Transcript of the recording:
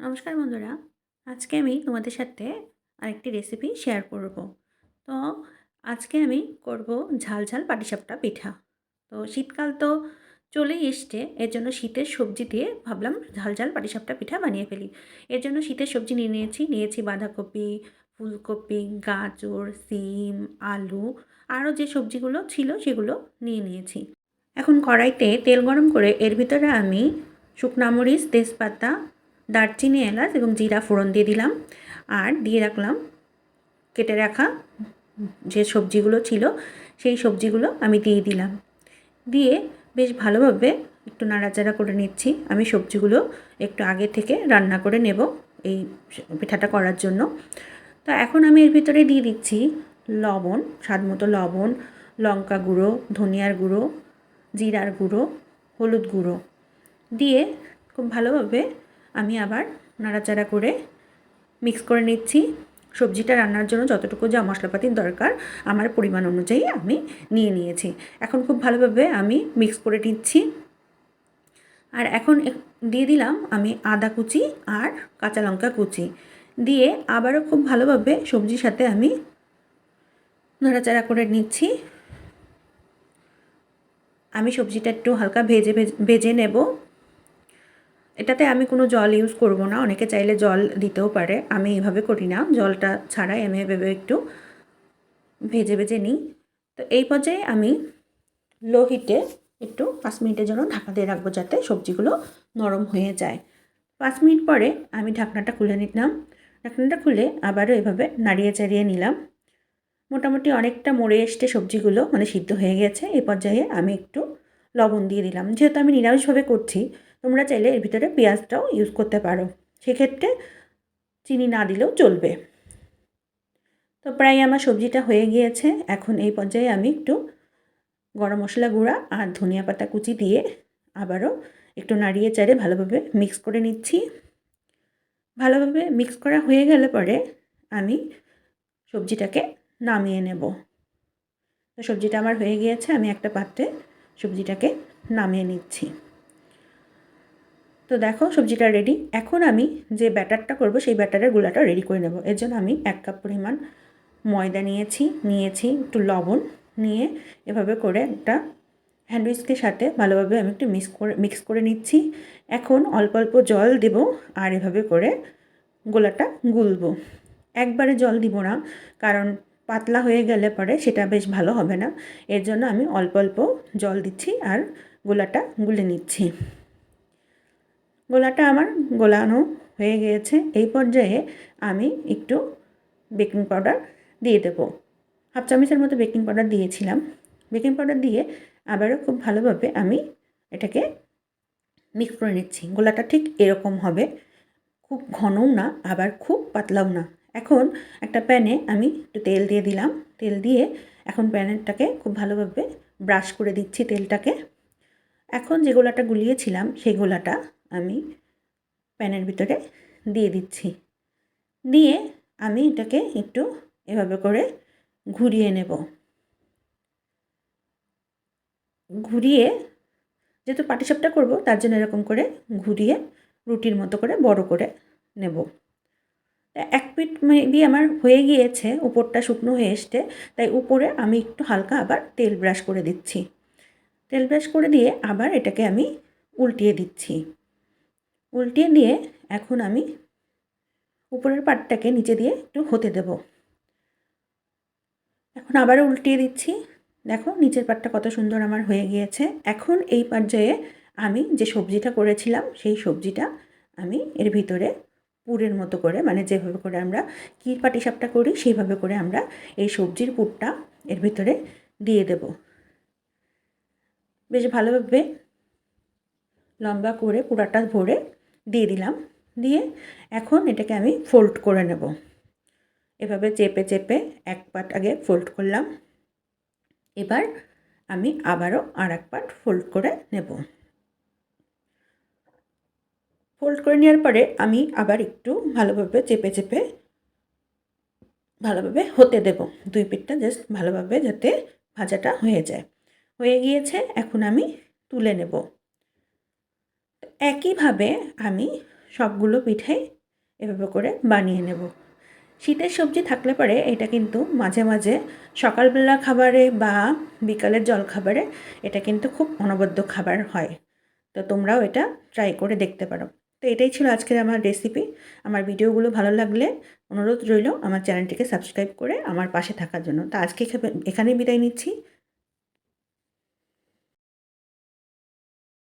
নমস্কার বন্ধুরা, আজকে আমি তোমাদের সাথে আরেকটি রেসিপি শেয়ার করব। তো আজকে আমি করব ঝাল ঝাল পাটিসাপটা পিঠা। তো শীতকাল তো চলেই এসছে, এর জন্য শীতের সবজি দিয়ে ভাবলাম ঝাল ঝাল পাটিসাপটা পিঠা বানিয়ে ফেলি। এর জন্য শীতের সবজি নিয়ে নিয়েছি নিয়েছি বাঁধাকপি, ফুলকপি, গাজর, সিম, আলু, আরও যে সবজিগুলো ছিল সেগুলো নিয়ে নিয়েছি। এখন কড়াইতে তেল গরম করে এর ভিতরে আমি শুকনা মরিচ, তেজপাতা দারচিনি, এলাচ এবং জিরা ফোড়ন দিয়ে দিলাম। আর দিয়ে রাখলাম, কেটে রাখা যে সবজিগুলো ছিল, সেই সবজিগুলো আমি দিয়ে দিলাম। দিয়ে বেশ ভালোভাবে একটু নাড়াচাড়া করে নিচ্ছি। আমি সবজিগুলো একটু আগে থেকে রান্না করে নেব এই পিঠাটা করার জন্য। তো এখন আমি এর ভিতরে দিয়ে দিচ্ছি লবণ, স্বাদ মতো লবণ, লঙ্কা গুঁড়ো, ধনিয়ার গুঁড়ো, জিরার গুঁড়ো, হলুদ গুঁড়ো। দিয়ে খুব ভালোভাবে আমি আবার নাড়াচাড়া করে মিক্স করে নিচ্ছি। সবজিটা রান্নার জন্য যতটুকু যা মশলাপাতির দরকার, আমার পরিমাণ অনুযায়ী আমি নিয়ে নিয়েছি। এখন খুব ভালোভাবে আমি মিক্স করে নিচ্ছি। আর এখন দিয়ে দিলাম আমি আদা কুচি আর কাঁচা লঙ্কা কুচি। দিয়ে আবারও খুব ভালোভাবে সবজির সাথে আমি নাড়াচাড়া করে নিচ্ছি। আমি সবজিটা একটু হালকা ভেজে ভেজে নেব। এটাতে আমি কোনো জল ইউজ করব না, অনেকে চাইলে জল দিতেও পারে, আমি এভাবে করি না, জলটা ছাড়াই আমি এভাবে একটু ভেজে ভেজে নিই। তো এই পর্যায়ে আমি লো হিটে একটু পাঁচ মিনিটের জন্য ঢাকা দিয়ে রাখব যাতে সবজিগুলো নরম হয়ে যায়। পাঁচ মিনিট পরে আমি ঢাকনাটা খুলে নিলাম, ঢাকনাটা খুলে আবারও এভাবে নাড়িয়ে চাড়িয়ে নিলাম। মোটামুটি অনেকটা মরে এসছে সবজিগুলো মানে সিদ্ধ হয়ে গেছে এই পর্যায়ে আমি একটু লবণ দিয়ে দিলাম। যেহেতু আমি নিরামিষভাবে করছি তোমরা চাইলে এর ভিতরে পেঁয়াজটাও ইউজ করতে পারো। সেক্ষেত্রে চিনি না দিলেও চলবে। তো প্রায় আমার সবজিটা হয়ে গিয়েছে। এখন এই পর্যায়ে আমি একটু গরম মশলা গুঁড়া আর ধনিয়া পাতা কুচি দিয়ে আবারও একটু নাড়িয়ে চাড়ে ভালোভাবে মিক্স করে নিচ্ছি। ভালোভাবে মিক্স করা হয়ে গেলে পরে আমি সবজিটাকে নামিয়ে নেব। তো সবজিটা আমার হয়ে গিয়েছে। আমি একটা পাত্রে সবজিটাকে নামিয়ে নিচ্ছি। তো দেখো, সবজিটা রেডি এখন আমি যে ব্যাটারটা করব, সেই ব্যাটারের গুলাটা রেডি করে নেব। এর জন্য আমি এক কাপ পরিমাণ ময়দা নিয়েছি নিয়েছি একটু লবণ নিয়ে এভাবে করে একটা হ্যান্ডউইচকের সাথে ভালোভাবে আমি একটু মিক্স করে মিক্স করে নিচ্ছি। এখন অল্প অল্প জল দেব আর এভাবে করে গোলাটা গুলবো। একবারে জল দিব না, কারণ পাতলা হয়ে গেলে পরে সেটা বেশ ভালো হবে না। এর জন্য আমি অল্প অল্প জল দিচ্ছি আর গোলাটা গুলে নিচ্ছি। গোলাটা আমার গোলানো হয়ে গিয়েছে। এই পর্যায়ে আমি একটু বেকিং পাউডার দিয়ে দেবো। হাফ চামচের মতো বেকিং পাউডার দিয়েছিলাম। বেকিং পাউডার দিয়ে আবারও খুব ভালোভাবে আমি এটাকে মিক্স করে নিচ্ছি। গোলাটা ঠিক এরকম হবে। খুব ঘনও না, আবার খুব পাতলাও না। এখন একটা প্যানে আমি একটু তেল দিয়ে দিলাম। তেল দিয়ে এখন প্যানেরটাকে খুব ভালোভাবে ব্রাশ করে দিচ্ছি তেলটাকে। এখন যে গোলাটা গুলিয়েছিলাম, সেই গোলাটা আমি প্যানের ভিতরে দিয়ে দিচ্ছি। দিয়ে আমি এটাকে একটু এভাবে করে ঘুরিয়ে নেব। ঘুরিয়ে যেহেতু পাটিসাপটা করব, তার জন্য এরকম করে ঘুরিয়ে রুটির মতো করে বড় করে নেব। এক পিট মেবি আমার হয়ে গিয়েছে, উপরটা শুকনো হয়ে এসছে, তাই উপরে আমি একটু হালকা আবার তেল ব্রাশ করে দিচ্ছি। তেল ব্রাশ করে দিয়ে আবার এটাকে আমি উল্টিয়ে দিচ্ছি। উল্টিয়ে নিয়ে এখন আমি উপরের পাটটাকে নিচে দিয়ে একটু হতে দেব। এখন আবারও উল্টিয়ে দিচ্ছি। দেখো, নিচের পাটটা কত সুন্দর আমার হয়ে গিয়েছে। এখন এই পর্যায়ে আমি যে সবজিটা করেছিলাম, সেই সবজিটা আমি এর ভিতরে পুরের মতো করে মানে যেভাবে করে আমরা কী পাটিসাপটা করি, সেইভাবে করে আমরা এই সবজির পুরটা এর ভিতরে দিয়ে দেব। বেশ ভালোভাবে লম্বা করে পুরাটা ভরে দিয়ে দিলাম। দিয়ে এখন এটাকে আমি ফোল্ড করে নেব। এভাবে চেপে চেপে এক পাট আগে ফোল্ড করলাম। এবার আমি আবারও আর এক পাট ফোল্ড করে নেব। ফোল্ড করে নেওয়ার পরে আমি আবার একটু ভালোভাবে চেপে চেপে ভালোভাবে হতে দেব। দুই পিঠটা জাস্ট ভালোভাবে যাতে ভাজাটা হয়ে যায়। হয়ে গিয়েছে, এখন আমি তুলে নেব। একইভাবে আমি সবগুলো পিঠেই এভাবে করে বানিয়ে নেব। শীতের সবজি থাকলে পরে এটা কিন্তু মাঝে মাঝে সকালবেলা খাবারে বা বিকালের জল খাবারে এটা কিন্তু খুব অনবদ্য খাবার হয়। তো তোমরাও এটা ট্রাই করে দেখতে পারো। তো এটাই ছিল আজকের আমার রেসিপি আমার ভিডিওগুলো ভালো লাগলে অনুরোধ রইল আমার চ্যানেলটিকে সাবস্ক্রাইব করে আমার পাশে থাকার জন্য। তো আজকে এখানেই বিদায় নিচ্ছি।